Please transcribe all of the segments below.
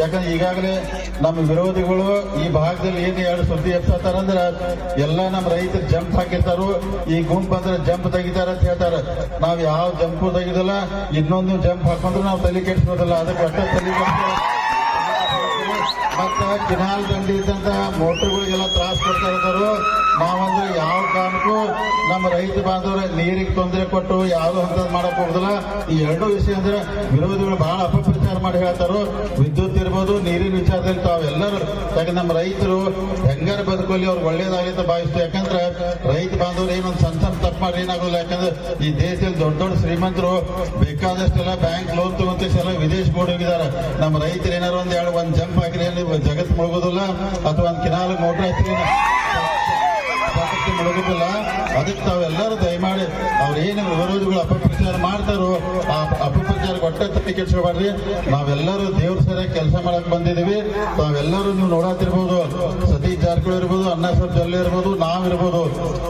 ಯಾಕಂದ್ರೆ ಈಗಾಗಲೇ ನಮ್ಮ ವಿರೋಧಿಗಳು ಈ ಭಾಗದಲ್ಲಿ ಏನು ಎರಡು ಸುದ್ದಿ ಎತ್ತಾರಂದ್ರೆ ಎಲ್ಲ ನಮ್ಮ ರೈತರು ಜಂಪ್ ಹಾಕಿರ್ತಾರು, ಈ ಗುಂಪು ಅಂದ್ರೆ ಜಂಪ್ ತೆಗಿತಾರ ಅಂತ ಹೇಳ್ತಾರೆ. ನಾವು ಯಾವ ಜಂಪು ತೆಗಿದಲ್ಲ, ಇನ್ನೊಂದು ಜಂಪ್ ಹಾಕೊಂಡ್ರೆ ನಾವು ತಲೆ ಕೆಡಿಸೋದಿಲ್ಲ ಅದಕ್ಕೆ ಅಷ್ಟೇ ತಲೆ ಮತ್ತೆ ಕಿನಾಲ್ ದಂಡಿ ಇದ್ದಂತಹ ಮೋಟರ್ಗಳಿಗೆಲ್ಲ ತ್ರಾಸ ಕೊಡ್ತಾ ಇರ್ತಾರೋ ನಾವಂದ್ರೆ ಯಾವ ಕಾರಣಕ್ಕೂ ನಮ್ಮ ರೈತ ಬಾಂಧವರ ನೀರಿಗೆ ತೊಂದರೆ ಕೊಟ್ಟು ಯಾವ್ದು ಅಂತ ಮಾಡಕ್ ಹೋಗುದಿಲ್ಲ. ಈ ಎರಡು ವಿಷಯ ಅಂದ್ರೆ ವಿರೋಧಿಗಳು ಬಹಳ ಅಪಪ್ರಚಾರ ಮಾಡಿ ಹೇಳ್ತಾರೋ ವಿದ್ಯುತ್ ಇರ್ಬೋದು ನೀರಿನ ವಿಚಾರದಲ್ಲಿ ತಾವೆಲ್ಲರೂ ಯಾಕೆ ನಮ್ಮ ರೈತರು ಹೆಂಗಾರ ಬದುಕಲ್ಲಿ ಅವ್ರು ಒಳ್ಳೇದಾಗಲಿ ಅಂತ ಭಾವಿಸ್ತು ಯಾಕಂದ್ರೆ ರೈತ ಬಾಂಧವರು ಏನೊಂದು ಸಣ್ಣ ಸಣ್ಣ ತಪ್ಪು ಮಾಡಿ ಏನಾಗೋಲ್ಲ ಯಾಕಂದ್ರೆ ಈ ದೇಶದಲ್ಲಿ ದೊಡ್ಡ ದೊಡ್ಡ ಶ್ರೀಮಂತರು ಬೇಕಾದಷ್ಟೆಲ್ಲ ಬ್ಯಾಂಕ್ ಲೋನ್ ತಗೊಂತ ವಿದೇಶ ಬೋರ್ಡ್ ಹೋಗಿದ್ದಾರೆ. ನಮ್ಮ ರೈತರು ಏನಾರು ಒಂದ್ ಎರಡು ಒಂದ್ ಜಂಪ್ ಹಾಕಿದ್ರೆ ಜಗತ್ತು ಜಗತ್ ಮುಳುಗೋದಿಲ್ಲ. ಅಥವಾ ಒಂದ್ ಕಿನಾಲ್ ಮೋಟರ್ ಹಾಕಿದ್ರೆ ಮುಳುಗುದಿಲ್ಲ. ಅದಕ್ಕೆ ತಾವೆಲ್ಲರೂ ದಯಮಾಡಿ ಅವ್ರು ಏನು ವಿರೋಧಿಗಳು ಅಪಪ್ರಚಾರ ಮಾಡ್ತಾರೋ ಆ ಅಪಪ್ರಚಾರ ಒಟ್ಟ ತಪ್ಪಿ ನಾವೆಲ್ಲರೂ ದೇವ್ರ ಸರಿಯಾಗಿ ಕೆಲಸ ಮಾಡಕ್ ಬಂದಿದೀವಿ ತಾವೆಲ್ಲರೂ ನೀವು ನೋಡತ್ತಿರ್ಬೋದು ಸತೀಶ್ ಜಾರಕಿಹೊಳಿ ಇರ್ಬೋದು, ಅಣ್ಣ ಸಾಹೇಬ್ ಜಲ್ಲೆ ಇರ್ಬೋದು, ನಾವಿರ್ಬೋದು.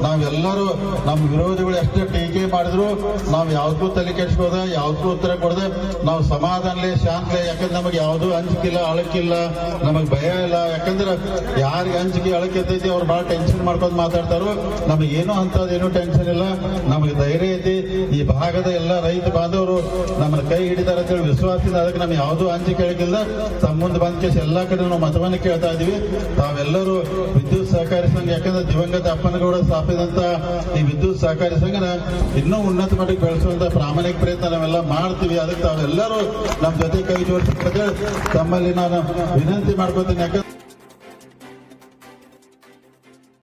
ನಾವೆಲ್ಲರೂ ನಮ್ಮ ವಿರೋಧಿಗಳು ಎಷ್ಟೇ ಟೀಕೆ ಮಾಡಿದ್ರು, ನಾವು ಯಾವ್ದಕ್ಕೂ ತಲೆ ಕೆಡಿಸ್ಬೋದ ಯಾವ್ದಕ್ಕೂ ಉತ್ತರ ಕೊಡದೆ. ನಾವು ಸಮಾಧಾನಲೆ, ಶಾಂತಲೇ, ಯಾಕಂದ್ರೆ ನಮಗೆ ಯಾವ್ದು ಅಂಜಿಕಿಲ್ಲ, ಅಳಕಿಲ್ಲ. ನಮಗೆ ಭಯ ಇಲ್ಲ. ಯಾಕಂದ್ರೆ ಯಾರಿಗೆ ಅಂಜಿಕೆ, ಅಳಕೆ ಇರ್ತೈತಿ, ಅವ್ರು ಬಹಳ ಟೆನ್ಷನ್ ಮಾಡ್ಕೊಂಡು ಮಾತಾಡ್ತಾರೋ. ನಮಗೆ ಏನೋ ಅಂತದೇನು ಟೆನ್ಷನ್ ಇಲ್ಲ. ನಮಗೆ ಧೈರ್ಯ ಐತಿ. ಈ ಭಾಗದ ಎಲ್ಲ ರೈತ ಬಾಂಧವರು ನಮ್ಮನ್ನ ಕೈ ಹಿಡಿತಾರೆ ಅಂತೇಳಿ ವಿಶ್ವಾಸದಿಂದ ಅದಕ್ಕೆ ನಮ್ಗೆ ಯಾವ್ದು ಅಂಜಿಕೆ ಕೇಳಕ್ಕಿಲ್ಲ ತಮ್ಮ ಮುಂದೆ ಬಂದ ಕೇಸ್ ಎಲ್ಲಾ ಕಡೆ ನಾವು ಮತವನ್ನ ಕೇಳ್ತಾ ಇದೀವಿ. ತಾವೆಲ್ಲರೂ ವಿದ್ಯುತ್ ಸಹಕಾರಿ ಸಂಘ, ಯಾಕಂದ್ರೆ ದಿವಂಗತ ಅಪ್ಪನಗೌಡ ಸ್ಥಾಪಿಸಿದಂತ ಈ ವಿದ್ಯುತ್ ಸಹಕಾರಿ ಸಂಘನ ಇನ್ನೂ ಉನ್ನತ ಮಟ್ಟಕ್ಕೆ ಬೆಳೆಸುವಂತ ಪ್ರಾಮಾಣಿಕ ಪ್ರಯತ್ನ ನಾವೆಲ್ಲ ಮಾಡ್ತೀವಿ. ಅದಕ್ಕೆ ತಾವೆಲ್ಲರೂ ನಮ್ಮ ಜೊತೆ ಕೈ ಜೋಡಿಸಿ ತಮ್ಮಲ್ಲಿ ನಾನು ವಿನಂತಿ ಮಾಡ್ಕೋತೀನಿ. ಯಾಕಂದ್ರೆ